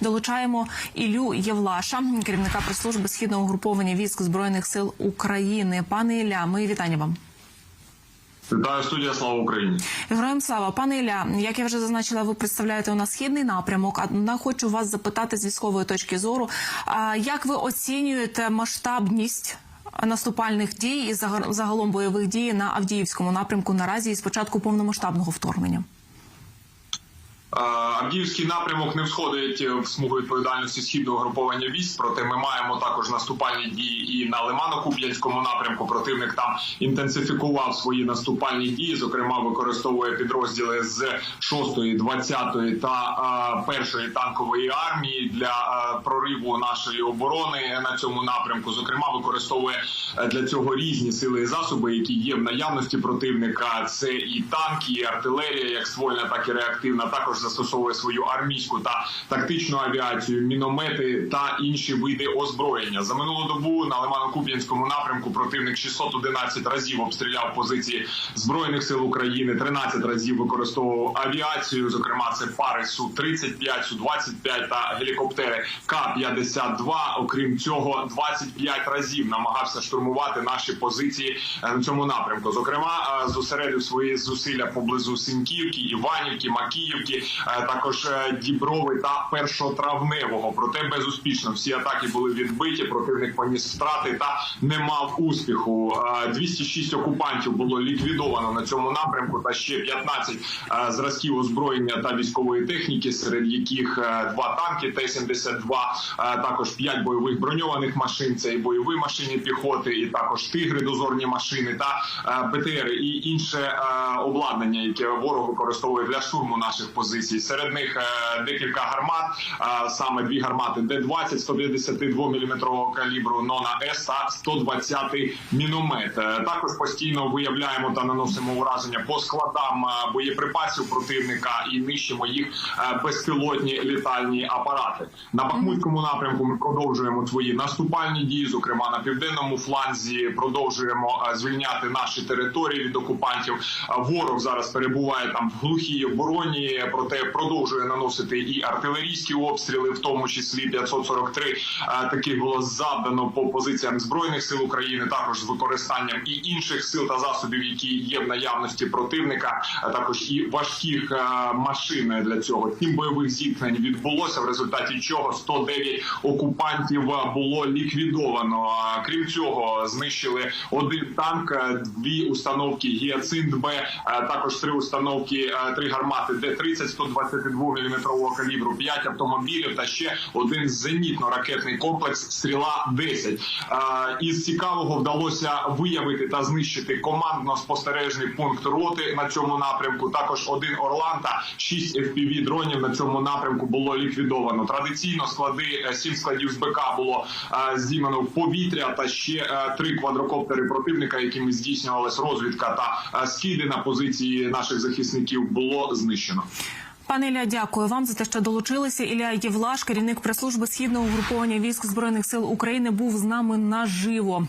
Долучаємо Ілю Євлаша, керівника прес-служби східного угруповання військ збройних сил України. Пане Ілля, мої вітання вам. Вітаю студія Слава Україні. Героям слава, пане Ілля, як я вже зазначила, ви представляєте у нас східний напрямок. А хочу вас запитати з військової точки зору. Як ви оцінюєте масштабність наступальних дій і загалом бойових дій на Авдіївському напрямку наразі і з початку повномасштабного вторгнення? Е, Авдіївський напрямок не входить в смугу відповідальності східного груповання військ. Проте ми маємо також наступальні дії і на Лимано-Куп'янському напрямку. Противник там інтенсифікував свої наступальні дії. Зокрема, використовує підрозділи з 6-ї, 20-ї та е, 1-ї танкової армії для е, прориву нашої оборони на цьому напрямку. Зокрема, використовує е, для цього різні сили і засоби, які є в наявності противника. Це і танки, і артилерія, як ствольна, так і реактивна. Також застосовує свою армійську та тактичну авіацію, міномети та інші види озброєння. За минулу добу на Лимано-Куп'янському напрямку противник 611 разів обстріляв позиції збройних сил України, 13 разів використовував авіацію. Зокрема, це пари су 35 су 25 та гелікоптери К-52. Окрім цього, 25 разів намагався штурмувати наші позиції е, на цьому напрямку. Зокрема, е, зосередив свої зусилля поблизу Синьківки, Іванівки, Макіївки, також е, Діброви та Першотравневого. Проте безуспішно всі атаки були відбиті. Противник поніс втрати та не мав успіху. Е, 206 окупантів було ліквідовано на цьому напрямку, та ще 15 е, зразків озброєння та військової техніки, серед яких е, два танки Т-72, е, також 5 бойових броньованих машин. Це і бойові машини піхоти, і також тигри, дозорні машини та е, БТР і інше е, обладнання, яке ворог використовує для штурму наших позицій. Серед них е, декілька гармат, саме дві гармати Д-20 152 мм калібру Нона С та 120 міномет. Е, Також постійно виявляємо та наносимо ураження по складам е, боєприпасів противника і нищимо їх безпілотні літальні апарати. На Бахмутському напрямку ми продовжуємо свої наступальні дії, зокрема на південному фланзі. Продовжуємо звільняти наші території від окупантів. Ворог зараз перебуває там в глухій обороні, проте продовжує наносити і артилерійські обстріли, в тому числі 543 е, таких було завдано по позиціям збройних сил України, також з використанням і інших сил та засобів, які є в наявності противника, а також і важких машин для цього. Сім бойових зіткнень відбулося, в результаті чого 109 окупантів було ліквідовано. Крім цього, знищили один танк, дві установки Гіацинт Б, також три установки, три гармати Д-30 122 мм калібру, п'ять автомобілів та ще один зенітно-ракетний комплекс Стріла 10 Е, Із цікавого вдалося виявити та знищити командно-спостережний пункт роти на цьому напрямку. Також один Орлан та 6 FPV дронів на цьому напрямку було ліквідовано. Традиційно склади е, сім складів з БК було е, здіймано в повітря та ще три квадрокоптери противника, якими здійснювалась розвідка та скиди на позиції наших захисників, було знищено. Пане Ілля, дякую вам за те, що долучилися. Ілля Євлаш, керівник прес-служби східного угруповання військ збройних сил України, був з нами наживо.